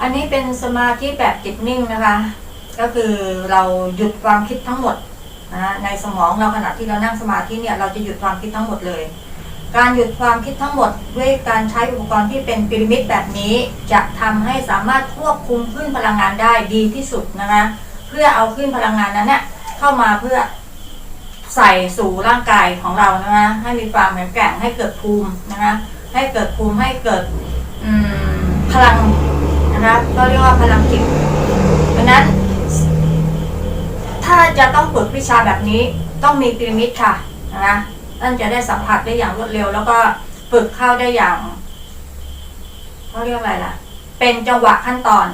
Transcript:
อันนี้เป็นสมาธิแบบจิตนิ่งนะคะ ก็คือเราหยุดความคิดทั้งหมดนะในสมองเราขณะที่เรานั่งสมาธิเนี่ยเราจะหยุดความคิดทั้งหมดเลย การหยุดความคิดทั้งหมด ด้วยการใช้อุปกรณ์ที่เป็นพีระมิดแบบนี้ จะทำให้สามารถควบคุมขึ้นพลังงานได้ดีที่สุดนะคะเพื่อเอาขึ้นพลังงานนั้นเนี่ยเข้ามาเพื่อใส่สู่ร่างกายของเรานะคะให้มีความแข็งแกร่งให้เกิดภูมินะคะให้เกิดภูมิให้เกิดพลัง นะคะก็เรียกว่าพลังจิตเพราะฉะนั้น ถ้าจะต้องฝึกวิชาแบบนี้ต้องมีพีระมิดค่ะนะคะท่านจะได้สัมผัสได้อย่างรวดเร็ว แล้วก็ฝึกเข้าได้อย่างเขาเรียกอะไรล่ะ เป็นจังหวะขั้นตอน